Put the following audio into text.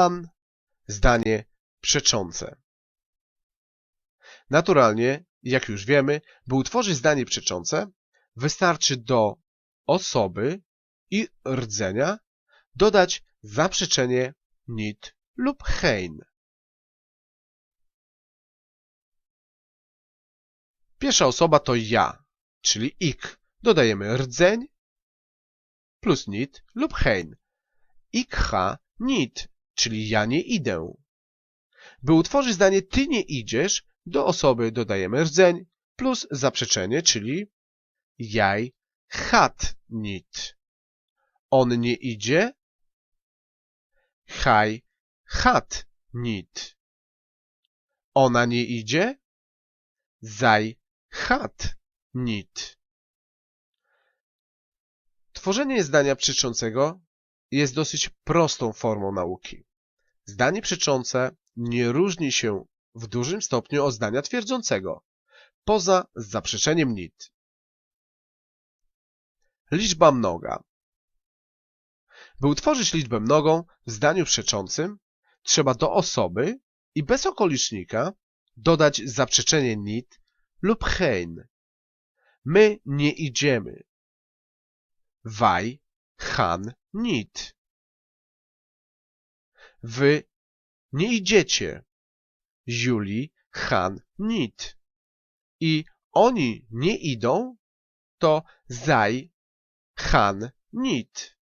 han zdanie przeczące. Naturalnie, jak już wiemy, by utworzyć zdanie przeczące, wystarczy do osoby i rdzenia dodać zaprzeczenie nit lub hein. Pierwsza osoba to ja, czyli ik. Dodajemy rdzeń plus nit lub hein. Ikha nit, czyli ja nie idę. By utworzyć zdanie ty nie idziesz, do osoby dodajemy rdzeń plus zaprzeczenie, czyli jaj chat nit. On nie idzie, haj chat nit. Ona nie idzie, zaj chat nit. Tworzenie zdania przeczącego jest dosyć prostą formą nauki. Zdanie przeczące nie różni się w dużym stopniu od zdania twierdzącego, poza zaprzeczeniem nit. Liczba mnoga. By utworzyć liczbę mnogą w zdaniu przeczącym, trzeba do osoby i bez okolicznika dodać zaprzeczenie nit lub hein. My nie idziemy. Waj, han, nit. Wy nie idziecie. Juli, han, nit. I oni nie idą, to zaj, han, nit.